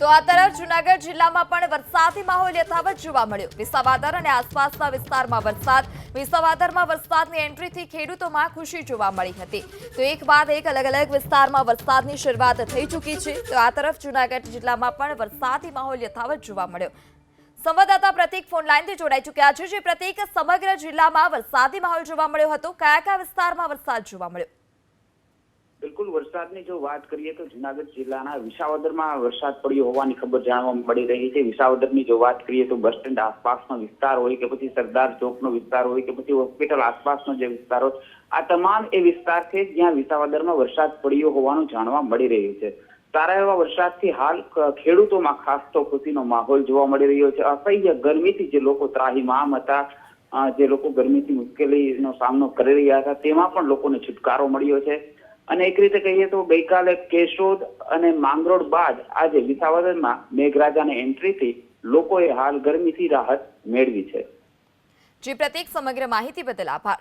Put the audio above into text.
તો આ તરફ જુનાગઢ જિલ્લામાં પણ વરસાદી માહોલ યથાવત જોવા મળ્યો. વિસાવાદર અને આસપાસના વિસ્તારમાં વરસાદ, વિસાવાદરમાં વરસાદની એન્ટ્રીથી ખેડૂતોમાં ખુશી જોવા મળી હતી. તો એક બાદ એક અલગ અલગ વિસ્તારમાં વરસાદની શરૂઆત થઈ ચૂકી છે. તો આ તરફ જુનાગઢ જિલ્લામાં પણ વરસાદી માહોલ યથાવત જોવા મળ્યો. સંવાદદાતા પ્રતિક ફોન લાઈનથી જોડાઈ ચૂક્યા છે, જે પ્રતિક સમગ્ર જિલ્લામાં વરસાદી માહોલ જોવા મળ્યો હતો. કયા કયા વિસ્તારમાં વરસાદ જોવા મળ્યો? બિલકુલ વરસાદની જો વાત કરીએ તો જુનાગઢ જિલ્લાના વિસાવદરમાં વરસાદ પડ્યો હોવાની ખબર જાણવા મળી રહી છે. વિસાવદરની જો વાત કરીએ તો બસ સ્ટેન્ડ આસપાસનો વિસ્તાર હોય કે પછી સરદાર ચોકનો વિસ્તાર હોય કે પછી હોસ્પિટલ આસપાસનો જે વિસ્તાર હોય, આ તમામ એ વિસ્તાર છે જ્યાં વિસાવદરમાં વરસાદ પડ્યો હોવાનું જાણવા મળી રહ્યું છે. સારા એવા વરસાદથી હાલ ખેડૂતોમાં ખાસ તો ખુશીનો માહોલ જોવા મળી રહ્યો છે. અસહ્ય ગરમીથી જે લોકો ત્રાહીમામ હતા જે લોકો ગરમીથી મુશ્કેલીનો સામનો કરી રહ્યા હતા, તેમાં પણ લોકોને છુટકારો મળ્યો છે. અને એક રીતે કહીએ તો ગઈકાલે કેશોદ અને માંગરોળ બાદ આજે વિસાવદરમાં મેઘરાજાની એન્ટ્રીથી લોકોએ હાલ ગરમીથી રાહત મેળવી છે. જી, પ્રતિક, સમગ્ર માહિતી બદલ આભાર.